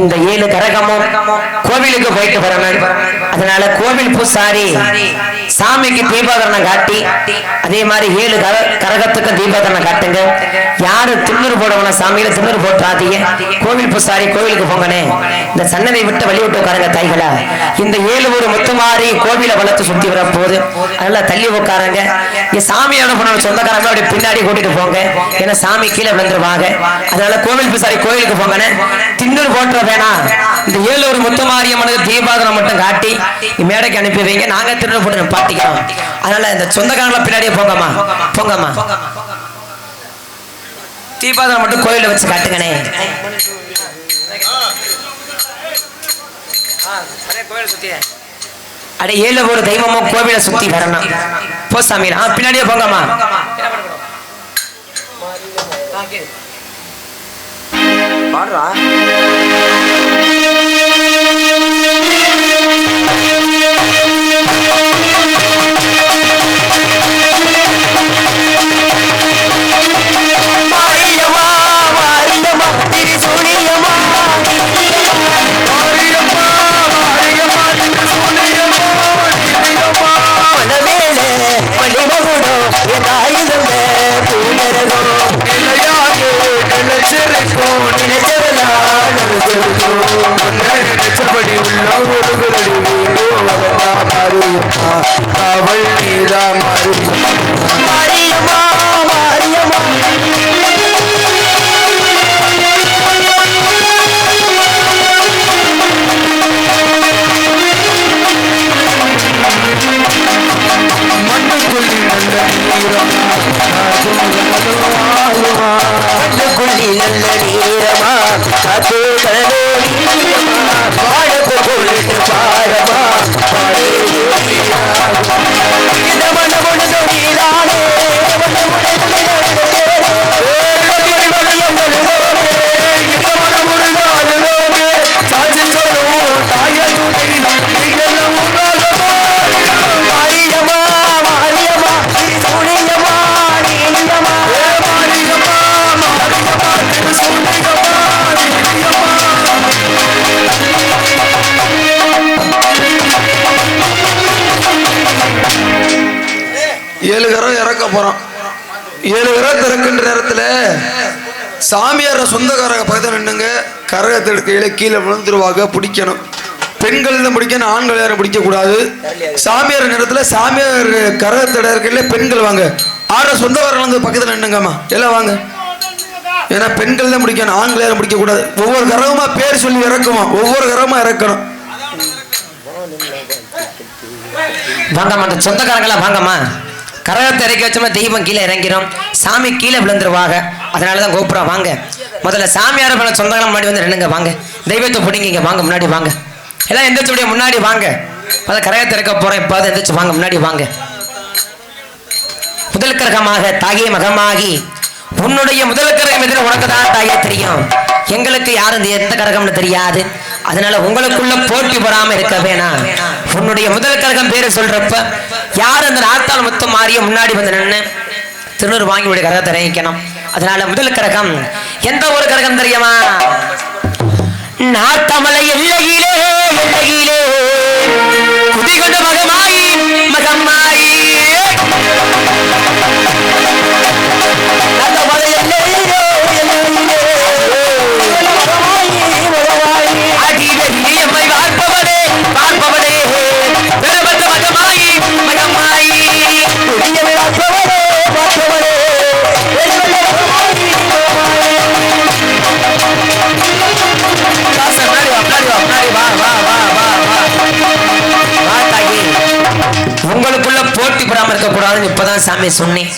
இந்த ஏழு கரகமும் கோவிலுக்கு போயிட்டு வரணும் அதனால கோவில் பூசாரி சாமிக்கு தீபாதரணம் காட்டி அதே மாதிரி ஏழு கர கரகத்துக்கும் தீபாதரணம் காட்டுங்க. யாரு திண்ணூறு போடணும் சாமியில திண்ணூறு போட்டுறாதீங்க கோவில் பூசாரி கோவிலுக்கு போங்கனே இந்த சன்னதை விட்டு வழி விட்டு உட்காருங்க தாய்களா. இந்த ஏழு ஒரு முத்துமாரி கோவிலை வளர்த்து சுத்தி வர போகுது. அதனால தள்ளி உட்காருங்க. சாமியோட போன சொந்தக்காரங்க அப்படி பின்னாடி கூட்டிட்டு போங்க. ஏன்னா சாமி கீழே விழுந்துருவாங்க. அதனால கோவில் பூசாரி கோவிலுக்கு போங்கன்னு திண்ணூறு போட்டுற வேணாம். இந்த ஏழு ஒரு முத்துமாரியம்மனுக்கு தீபாதனம் மட்டும் காட்டி மேடைக்கு அனுப்பி வைங்க. நாங்க திருநூறு போட்டு பாட்டிக்கிறோம் அதனால இந்த சொந்தக்காரங்களை பின்னாடியே போங்கம்மா. போங்கம்மா. தீபாதனம் மட்டும் கோயில வச்சு காட்டுங்கண்ணே. அட ஏழு ஒரு தெய்வமும் கோவிலை சுத்தி வரணும். போ சாமி ஆ பின்னாடியே போங்கம்மா. பாடுறா. மாரியம்மா மாரியம்மா மண்ணுக்குள்ளி நல்ல நல்ல நீரமா காத்து போகிறோம் போறோம். ஏழு கரம் திறக்கின்ற நேரத்தில் சாமியார சொந்தக்காரங்க பக்கத்தில் நின்னுங்க. கரகத்தை எடுக்கையில கீழே விழுந்துருவாங்க பிடிக்கணும். பெண்கள் தான் பிடிக்கணும் ஆண்கள் யாரும் பிடிக்கக்கூடாது சாமியார் நேரத்தில் சாமியார் கரகத்தோட இருக்கையில் பெண்கள் வாங்க. ஆட சொந்தக்காரங்க வந்து பக்கத்தில் நின்னுங்கம்மா. எல்லாம் வாங்க. ஏன்னா பெண்கள் தான் பிடிக்கணும் ஆண்கள் யாரும் பிடிக்கக்கூடாது ஒவ்வொரு கரகமா பேர் சொல்லி இறக்குமா ஒவ்வொரு கரகமாக இறக்கணும். வாங்கம்மா அந்த சொந்தக்காரங்களா வாங்கம்மா. கரகத்தை இறக்கி வச்சோம்னா தெய்வம் கீழே இறங்கிரும். சாமி கீழே விழுந்துருவாங்க. அதனால தான் கோபுரம் வாங்க. முதல்ல சாமியார பல சொந்தங்களை முன்னாடி வந்து நின்னுங்க வாங்க. தெய்வத்தை பிடிங்கிங்க வாங்க முன்னாடி வாங்க. எல்லாம் எந்திரிச்சுடைய முன்னாடி வாங்க. முதல்ல கரகத்தை இறக்க போறேன் இப்போ எந்திரிச்சு வாங்க முன்னாடி வாங்க. முதல் கிரகமாக தாயே மகமாகி உன்னுடைய முதல் கிரகம் எதிர உனக்கு தான் தாயே தெரியும். எங்களுக்கு யாரும் எந்த கிரகம்னு தெரியாது. அதனால உங்களுக்குள்ள போட்டி வராம இருக்க வேணாம். உன்னுடைய முதல் கிரகம் பேரு சொல்றப்ப யார் அந்த நாத்தால் மொத்தம் மாறிய முன்னாடி வந்து நின்று திருநூறு வாங்கி உடைய கரகத்தை இறங்கிக்கணும் அதனால முதல் கிரகம் எந்த ஒரு கிரகம் தெரியுமா? நாட்டமலை எல்லையிலே எல்லையிலே. குதிகொண்ட மகமாயி மகமாயி சாமி சொன்னேன்.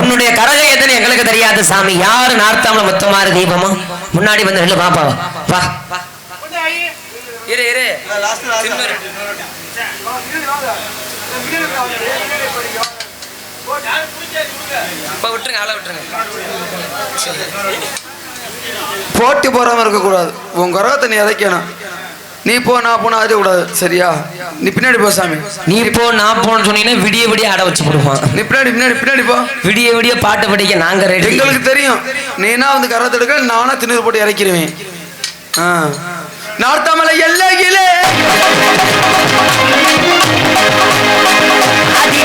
உன்னுடைய கரக எதுன்னு எங்களுக்கு தெரியாது சாமி. யாரு நார்த்தாமல மொத்தமாறு தீபமோ முன்னாடி வந்து நில்லு பாப்பா வா. இரு இரு இப்ப விட்டுருங்க ஆள விட்டுருங்க. போட்டி போறாம இருக்கக்கூடாது. உன் கரகத்தை நீ இறக்கணும். நீ போ நான் போனா அது கூடாது சரியா? நீ பின்னாடி போ சாமி. நீ போ நான் போன்னு சொன்னீங்கன்னா விடிய விடிய ஆட வச்சு போடுவான். நீ பின்னாடி பின்னாடி பின்னாடி போ. விடிய விடிய பாட்டு படிக்க நாங்க ரெடி எங்களுக்கு தெரியும். நீனா வந்து கரகத்தை எடுக்க நானா திண்ணூறு போட்டு இறக்கிடுவேன் ஆ. நார்த்தமலை எல்லையிலே.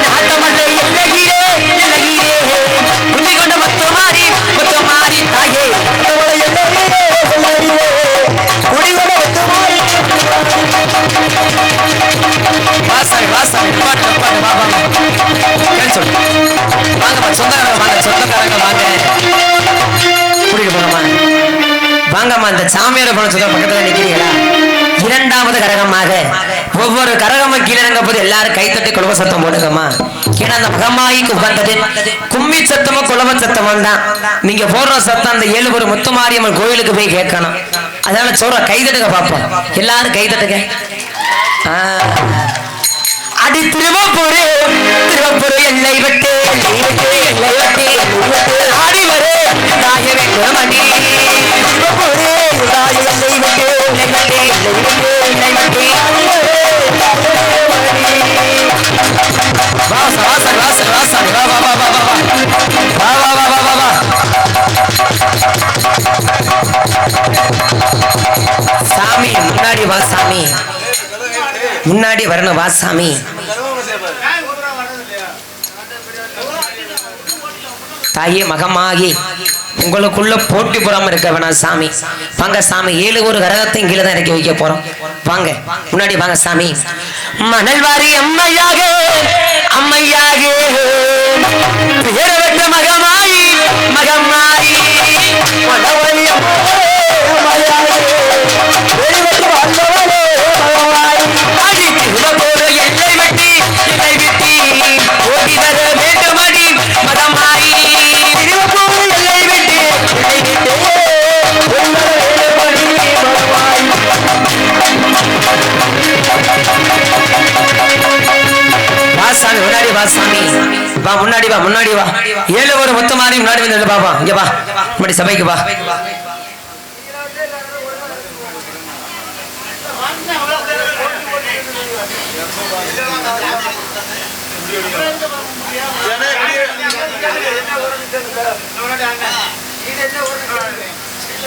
நாட்டமல்ல எல்லையிலே எல்லையிலே. கொண்ட முத்துமாரி முத்துமாரி தாயே. வாங்கம்மா இந்த சாமியார் பக்கத்துல நிக்கிறீங்களா? இரண்டாவது கரகமாக. ஒவ்வொரு கரகமும் கீழே போது எல்லாரும் கைத்தட்டி குலவ சத்தம் போடுங்கம்மா. ஏன்னா அந்த மகமாயிக்கு உகந்தது கும்மி சத்தமும் குழம்ப சத்தமும் தான். நீங்க போடுற சத்தம் அந்த ஏழுபுரம் முத்துமாரியம்மன் கோயிலுக்கு போய் கேட்கணும். அதனால சொல்ற கைதட்டுங்க பாப்போம். எல்லாரும் கைதட்டுங்க அடி திருவப்பூரு திருவப்பூரு எல்லை விட்டு எல்லை விட்டு எல்லை விட்டு எல்லை விட்டு. ஆடி வரு தாய வேண்டும் அடி முன்னாடி வரணும் வாசாமி தாயே மகமாகி உங்களுக்குள்ள போட்டி போறாம இருக்க வேணாம் சாமி. வாங்க சாமி ஏழு ஒரு கரகத்தையும் கீழே தான் இறக்கி வைக்க போறோம். வாங்க முன்னாடி வாங்க சாமி. மணல்வாரி அம்மையாக அம்மையாக. வா முன்னாடி வா முன்னாடி வா. ஏழு ஒரு மொத்த மாதிரி முன்னாடி வந்து பாப்பா. இங்க வா. இப்படி சபைக்கு வா.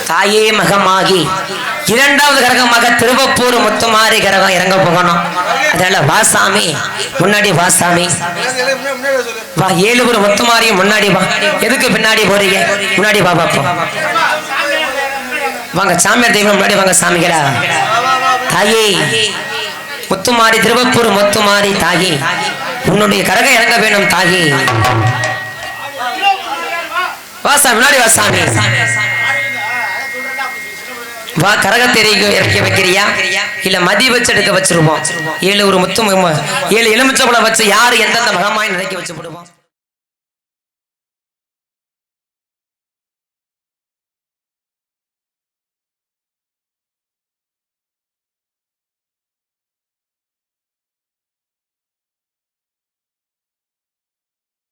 தாயே மகமாகி இரண்டாவது கரகமாக திருவப்பூர் முத்துமாரி கரகம் இறங்க போகணும். அதனால வாசாமி சாமி முன்னாடி வா சாமி. வா ஏழுபுரம் முத்துமாரியும் முன்னாடி வா. எதுக்கு பின்னாடி போறீங்க? முன்னாடி வா பாப்போம். வாங்க சாமியார் தெய்வம் முன்னாடி வாங்க சாமிகளா. தாயே முத்துமாரி திருவப்பூர் முத்துமாரி தாகி உன்னுடைய கரகம் இறங்க வேணும் தாகி வா சாமி முன்னாடி வா சாமி. வா கரகத்தை இறக்கி வைக்கிறியா? இல்ல மதி வச்சு எடுக்க வச்சிருவோம். ஏழு ஒரு முத்து ஏழு எலுமிச்சபுல வச்சு யாரு எந்தெந்த மகமாய் நினைக்க வச்சு விடுவோம்